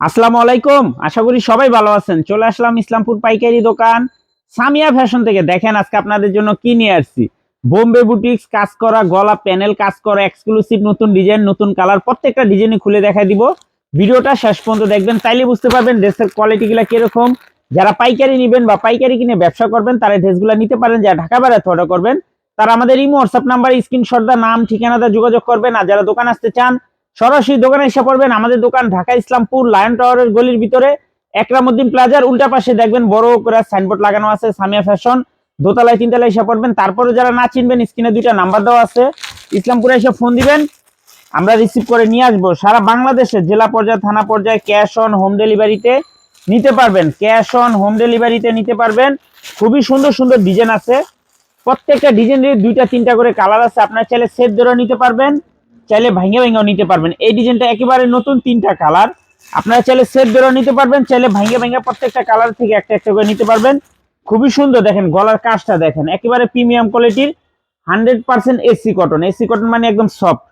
আসসালামু আলাইকুম। আশা করি সবাই ভালো আছেন। চলে আসলাম ইসলামপুর পাইকারি দোকান। সামিয়া ফ্যাশন থেকে দেখেন আজকে আপনাদের জন্য কি নিয়ে আসছি। বোম্বে বুটিক্স, কাজ করা, গলা প্যানেল, কাজ করা এক্সক্লুসিভ নতুন ডিজাইন নতুন কালার প্রত্যেকটা ডিজাইনই খুলে দেখাই দিব। ভিডিওটা শেষ পর্যন্ত দেখবেন, তাইলে বুঝতে পারবেন ড্রেসের কোয়ালিটিগুলো কীরকম। যারা পাইকারি নেবেন বা পাইকারি কিনে ব্যবসা করবেন, তারা ড্রেসগুলো নিতে পারেন। যারা ঢাকা বেড়াতে অর্ডার করবেন, তারা আমাদের ইমো হোয়াটসঅ্যাপ নাম্বার স্ক্রিনশট দা নাম ঠিকানাটা যোগাযোগ করবেন। আর যারা দোকান আসতে চান সরাসরি দোকানে এসে পড়বেন আমাদের দোকান ঢাকা ইসলামপুর লায়ন টাওয়ারের গলির ভিতরে, একরামুদ্দিন প্লাজার উল্টা পাশে দেখবেন বড় করে সাইনবোর্ড লাগানো আছে, সামিয়া ফ্যাশন দোতলায়, তিনতলায় এসে পড়বেন। তারপরে যারা না চিনবেন স্ক্রিনে দুইটা নাম্বার দেওয়া আছে। ইসলামপুরে এসে ফোন দিবেন, আমরা রিসিভ করে নিয়ে আসব। সারা বাংলাদেশে জেলা পর্যায়ে, থানা পর্যায়ে ক্যাশ অন হোম ডেলিভারিতে নিতে পারবেন। ক্যাশ অন হোম ডেলিভারিতে নিতে পারবেন। খুবই সুন্দর সুন্দর ডিজাইন আছে। প্রত্যেকটা ডিজাইনের দুইটা, তিনটা করে কালার আছে। আপনার চাইলে সেট ধরে নিতে পারবেন। চাইলে ভাঙে ভাঙেও নিতে পারবেন। এই ডিজাইনটা একেবারে নতুন তিনটা কালার আপনারা চাইলে সেট ধরেও নিতে পারবেন, চাইলে ভাঙে ভাঙে প্রত্যেকটা কালার থেকে একটা একটা করে নিতে পারবেন। খুবই সুন্দর দেখেন, গলার কাজটা দেখেন, একেবারে প্রিমিয়াম কোয়ালিটির hundred percent AC cotton AC cotton মানে একদম সফট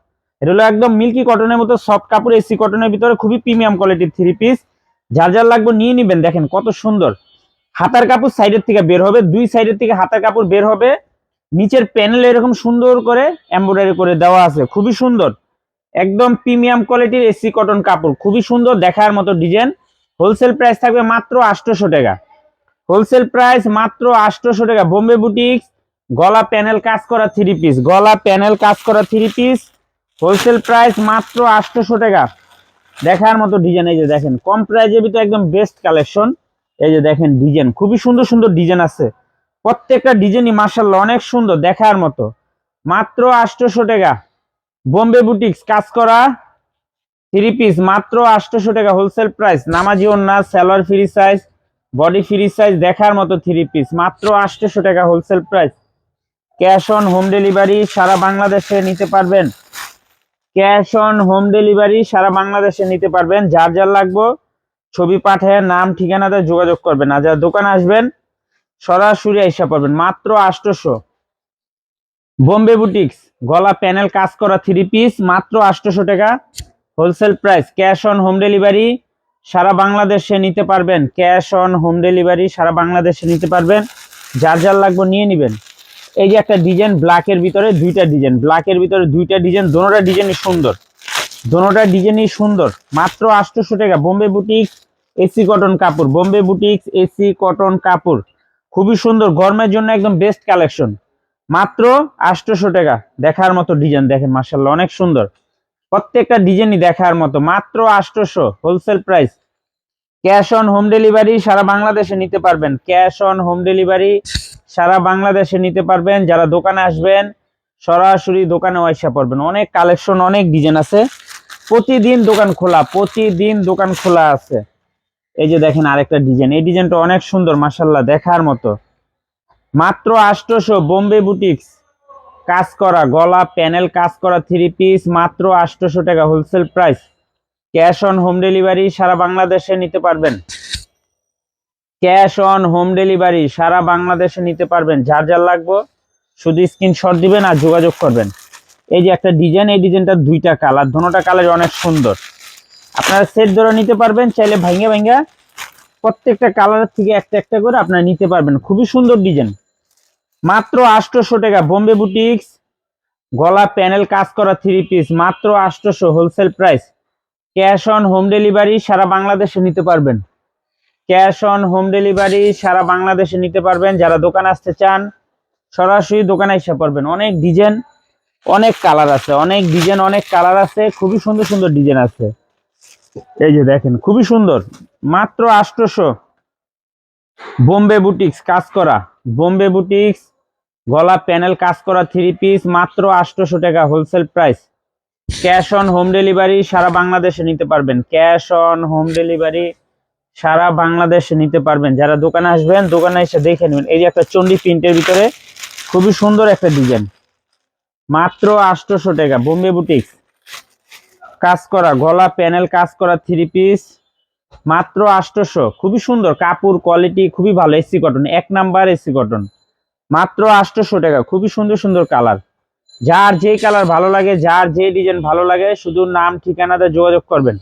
এটা হলো একদম মিল্কি কটনের মতো সফট কাপড় এসি কটনের ভিতরে খুবই প্রিমিয়াম কোয়ালিটির থ্রি পিস যার যার লাগবে নিয়ে নিবেন, দেখেন কত সুন্দর। হাতার কাপড় সাইডের থেকে বের হবে, দুই সাইডের থেকে হাতার কাপড় বের হবে। নিচের প্যানেল এরকম সুন্দর করে এমব্রয়ডারি করে দেওয়া আছে। খুবই সুন্দর। একদম প্রিমিয়াম কোয়ালিটির এসি কটন কাপড়। খুবই সুন্দর দেখার মতো ডিজাইন হোলসেল প্রাইস থাকবে মাত্র আটশোশো টাকা। হোলসেল প্রাইস মাত্র আটশোশো টাকা। বোম্বে বুটিক্স গলা প্যানেল কাজ করা থ্রি পিস গলা প্যানেল কাজ করা থ্রি পিস হোলসেল প্রাইস মাত্র আটশোশো টাকা। দেখার মতো ডিজাইন এই যে দেখেন। কম প্রাইজের ভিতরে একদম বেস্ট কালেকশন এই যে দেখেন ডিজাইন খুবই সুন্দর সুন্দর ডিজাইন আছে। প্রত্যেকটা ডিজাইনই মার্শাল্লাহ অনেক সুন্দর দেখার মতো। মাত্র আটশোশো টাকা। বোম্বে বুটিক্স কাজ করা থ্রি পিস মাত্র আটশোশো টাকা হোলসেল প্রাইস নামাজি ওন্না salwar free size body free size দেখার মতো থ্রি পিস মাত্র আটশোশো টাকা wholesale price cash on home delivery সারা বাংলাদেশে নিতে পারবেন। ক্যাশ অন হোম ডেলিভারি সারা বাংলাদেশে নিতে পারবেন। যার যার লাগবো, ছবি পাঠায়, নাম, ঠিকানাতে যোগাযোগ করবেন। আর যারা দোকানে আসবেন সরাসরি এসে পারবেন মাত্র আটশোশো বোম্বে বুটিক্স, গলা প্যানেল কাজ করা থ্রি পিস মাত্র আটশোশো টাকা। Wholesale price, cash on home delivery, সারা বাংলাদেশে নিতে পারবেন। ক্যাশ অন হোম ডেলিভারি, সারা বাংলাদেশে নিতে পারবেন। যার যার লাগবে নিয়ে নেবেন। এই যে একটা ডিজাইন, ব্ল্যাকের ভিতরে দুইটা ডিজাইন, ব্ল্যাকের ভিতরে দুইটা ডিজাইন, দোনোটা ডিজাইনই সুন্দর। দোনোটা ডিজাইনই সুন্দর। মাত্র আটশোশো টাকা। বোম্বে বুটিক্স, এসি কটন কাপড়। বোম্বে বুটিক্স, এসি কটন কাপড়। খুবই সুন্দর, গরমের জন্য একদম বেস্ট কালেকশন মাত্র আটশোশো টাকা, দেখার মতো ডিজাইন দেখেন মার্শাল্লাহ অনেক সুন্দর। প্রত্যেকটা ডিজাইনই দেখার মতো, মাত্র আটশোশো wholesale price cash on home delivery সারা বাংলাদেশে নিতে পারবেন। ক্যাশ অন হোম ডেলিভারি সারা বাংলাদেশে নিতে পারবেন। যারা দোকানে আসবেন, সরাসরি দোকানে আইসা পড়বেন। অনেক কালেকশন অনেক ডিজাইন আছে। প্রতিদিন দোকান খোলা, প্রতিদিন দোকান খোলা আছে। এই যে দেখেন আরেকটা ডিজাইন এই ডিজাইনটা অনেক সুন্দর মাসাল্লাহ দেখার মতো। মাত্র আটশোশো বোম্বে বুটিক্স কাজ করা, গলা প্যানেল কাজ করা থ্রি পিস মাত্র আটশোশো টাকা wholesale price cash on home delivery সারা বাংলাদেশে নিতে পারবেন। ক্যাশ অন হোম ডেলিভারি সারা বাংলাদেশে নিতে পারবেন। যার যার লাগবে, শুধু স্ক্রিনশট দিবেন আর যোগাযোগ করবেন। এই যে একটা ডিজাইন এই ডিজাইনটা দুইটা কালার দোনোটা কালার অনেক সুন্দর। আপনারা সেট ধরে নিতে পারবেন, চাইলে ভাঙ্গে ভাঙ্গা প্রত্যেকটা কালারের থেকে একটা একটা করে আপনারা নিতে পারবেন। খুবই সুন্দর ডিজাইন মাত্র আটশোশো টাকা। বোম্বে বুটিক্স গলা প্যানেল কাজ করা থ্রি পিস মাত্র আটশোশো wholesale price cash on home delivery সারা বাংলাদেশে নিতে পারবেন। ক্যাশ অন হোম ডেলিভারি সারা বাংলাদেশে নিতে পারবেন। যারা দোকান আসতে চান, সরাসরি দোকানে এসে পারবেন অনেক ডিজাইন অনেক কালার আছে। অনেক ডিজাইন অনেক কালার আছে। খুবই সুন্দর সুন্দর ডিজাইন আছে। এই যে দেখেন, খুবই সুন্দর। মাত্র আটশোশো। বোম্বে বুটিক্স কাজ করা। বোম্বে বুটিক্স, গলা প্যানেল কাজ করা থ্রি পিস মাত্র আটশোশো টাকা wholesale price cash on home delivery সারা বাংলাদেশে নিতে পারবেন। ক্যাশ অন হোম ডেলিভারি সারা বাংলাদেশে নিতে পারবেন। যারা দোকানে আসবেন, দোকানে এসে দেখে নেবেন। এই যে একটা চণ্ডী প্রিন্টের ভিতরে খুবই সুন্দর একটা ডিজাইন মাত্র আটশোশো টাকা, বোম্বে বুটিক্স। কাজ করা, গলা প্যানেল কাজ করা থ্রি পিস মাত্র আটশোশো। খুবই সুন্দর, কাপড় কোয়ালিটি খুবই ভালো এসি কটন এক নাম্বার এসি কটন মাত্র আটশোশো টাকা, খুবই সুন্দর সুন্দর কালার যার যে কালার ভালো লাগে, যার যে ডিজাইন ভালো লাগে, শুধু নাম, ঠিকানাতে যোগাযোগ করবেন।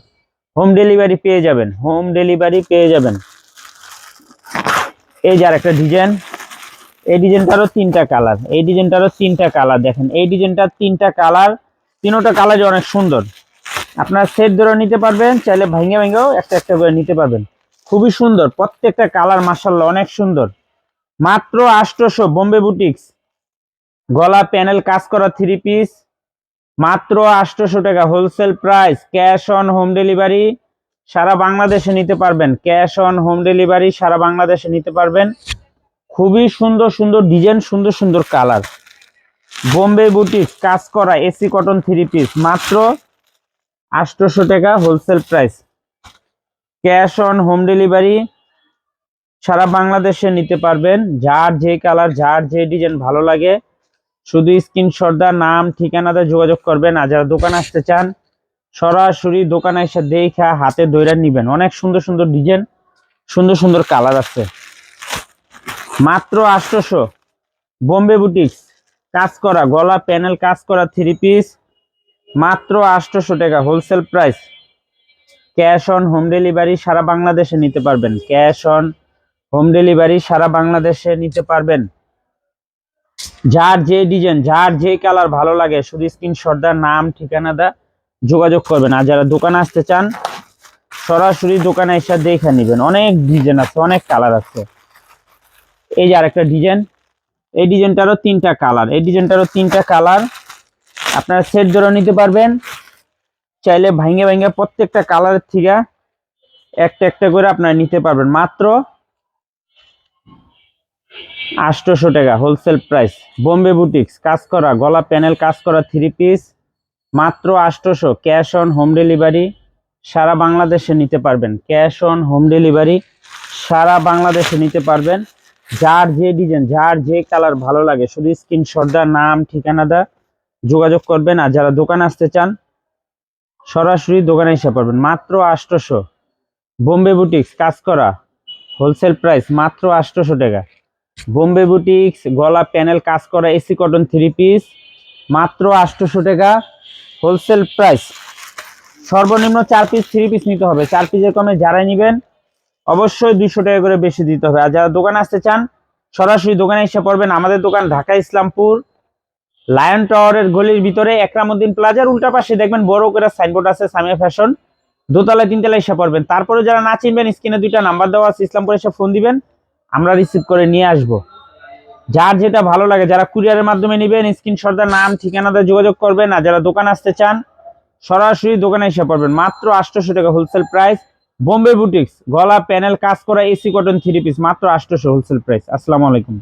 হোম ডেলিভারি পেয়ে যাবেন হোম ডেলিভারি পেয়ে যাবেন। এই যার একটা ডিজাইন এই ডিজাইনটারও তিনটা কালার এই ডিজাইনটারও তিনটা কালার দেখেন, এই ডিজাইনটার তিনটা কালার তিনোটা কালারই অনেক সুন্দর। আপনার সেট ধরে নিতে পারবেন, চাইলে ভেঙে ভেঙেও একটা একটা করে নিতে পারবেন। খুবই সুন্দর, প্রত্যেকটা কালার মার্শাল্লাহ অনেক সুন্দর। মাত্র আটশোশো বোম্বে বুটিক্স গলা প্যানেল কাজ করা থ্রি পিস মাত্র আটশোশো টাকা wholesale price cash on home delivery সারা বাংলাদেশে নিতে পারবেন। ক্যাশ অন হোম ডেলিভারি সারা বাংলাদেশে নিতে পারবেন। খুবই সুন্দর সুন্দর ডিজাইন সুন্দর সুন্দর কালার বোম্বে বুটিক কাজ করা এসি কটন থ্রি পিস মাত্র আটশোশো টাকা wholesale price cash on home delivery সারা বাংলাদেশে নিতে পারবেন। যার যে কালার যার যে ডিজাইন ভালো লাগে, শুধু স্ক্রিনশট দা নাম, ঠিকানাতে যোগাযোগ করবেন। আর যারা দোকান আসতে চান, সরাসরি দোকানে এসে দেখা হাতে দইরা নিবেন। অনেক সুন্দর সুন্দর ডিজাইন সুন্দর সুন্দর কালার আছে। মাত্র আটশোশো বোম্বে বুটিক্স কাজ করা, গলা প্যানেল কাজ করা থ্রি পিস মাত্র আটশোশো টাকা wholesale price cash on home delivery সারা বাংলাদেশে নিতে পারবেন। ক্যাশ অন হোম ডেলিভারি সারা বাংলাদেশে নিতে পারবেন। যার যে ডিজাইন যার যে কালার ভালো লাগে, শুধু স্ক্রিনশট দা নাম, ঠিকানা দা যোগাযোগ করবেন। আর যারা দোকানে আসতে চান, সরাসরি দোকানে এসে দেখে নেবেন। অনেক ডিজাইন আছে, অনেক কালার আছে। এই যে আরেকটা ডিজাইন এই ডিজাইনটারও তিনটা কালার এই ডিজাইনটারও তিনটা কালার আপনারা সেট জোড়া নিতে পারবেন। চাইলে ভাঙে ভাঙে প্রত্যেকটা কালারের থেকে একটা একটা করে আপনারা নিতে পারবেন। মাত্র আটশোশো টাকা হোলসেল প্রাইস বোম্বে বুটিক্স কাজ করা, গলা প্যানেল কাজ করা থ্রি পিস মাত্র আটশোশো ক্যাশ অন হোম ডেলিভারি সারা বাংলাদেশে নিতে পারবেন। ক্যাশ অন হোম ডেলিভারি সারা বাংলাদেশে নিতে পারবেন। যার যে ডিজাইন যার যে কালার ভালো লাগে, শুধু স্ক্রিনশট দা নাম ঠিকানা দা যোগাযোগ করবেন আর যারা দোকানে আসতে চান, সরাসরি দোকানে এসে পারবেন মাত্র আটশোশো। বোম্বে বুটিক্স, কাজ করা হোলসেল প্রাইস মাত্র আটশোশো টাকা। বোম্বে বুটিক্স, গলা প্যানেল কাজ করা, এসি কটন থ্রি পিস মাত্র আষ্টশো টাকা। হোলসেল প্রাইস সর্বনিম্ন চার পিস থ্রি পিস নিতে হবে। চার পিসের কমে যারাই নেবেন, অবশ্যই দুইশো টাকা করে বেশি দিতে হবে। আর যারা দোকানে আসতে চান, সরাসরি দোকানে এসে পড়বেন। আমাদের দোকান ঢাকা ইসলামপুর। লায়ন টাওয়ারের গলির ভিতরে একরামুদ্দিন প্লাজার উল্টা পাশে দেখবেন বড় করে সাইনবোর্ড আছে সামিয়া ফ্যাশন দোতলায়, তিনতলায় এসে পড়বেন। তারপরে যারা না চিনবেন স্ক্রিনে দুইটা নাম্বার দেওয়া আছে, ইসলামপুর এসে ফোন দিবেন। আমরা রিসিভ করে নিয়ে আসব। যার যেটা ভালো লাগে, যারা কুরিয়ারের মাধ্যমে নেবেন স্ক্রিনশটদার নাম, ঠিকানাতে যোগাযোগ করবেন, আর যারা দোকান আসতে চান, সরাসরি দোকানে এসে পড়বেন। মাত্র আটশোশো টাকা হোলসেল প্রাইস বোম্বে বুটিক্স গলা প্যানেল কাজ করা এসি কটন থ্রি পিস মাত্র আটশোশো হোলসেল প্রাইস আসসালামু আলাইকুম।